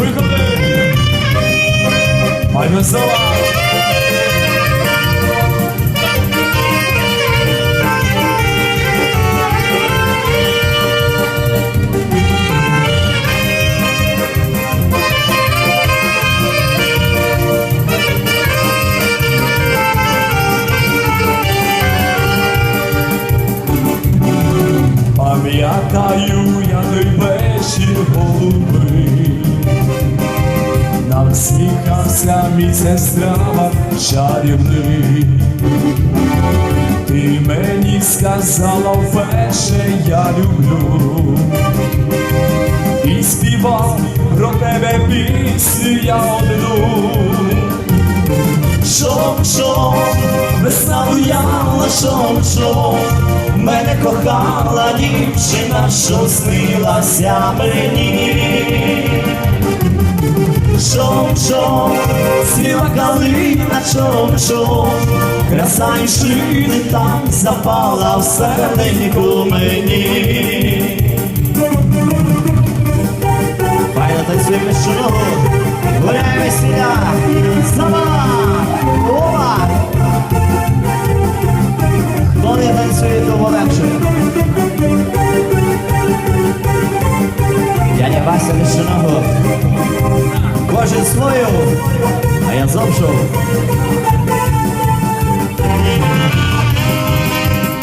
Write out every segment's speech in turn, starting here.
виходи! Ай, весела! Пам'ятаю я той вечір голубий, сміхався місяць трава чарівний. Ти мені сказала вперше я люблю і співав про тебе пісню я одну. Шом, шом, весна буяла, шом, шом, мене кохала дівчина, що снилася мені. Шом, сіла калина, шом, шом, краса і шини так запала в серденьку мені. Файно танцюємо шуму, гуляє весілля, сама, ова. Хто не танцює, того легше. Дядя Вася Лишиного,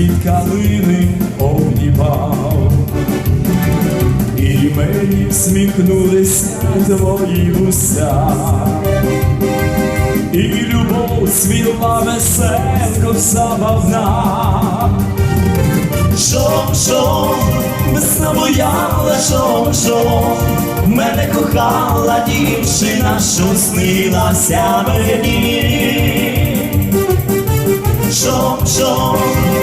цвіт калини обнімав, і мені всміхнулися твої вуста, і любов свіла веселко забавна. Шом, шом, весна бояла, шом, шом, мене кохала дівчина, що снилася мені. Шом, шом,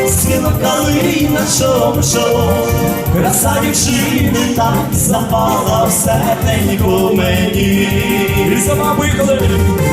свіно калина, шом, шом, краса дівчини так запала в серденьку мені. І сама виходи!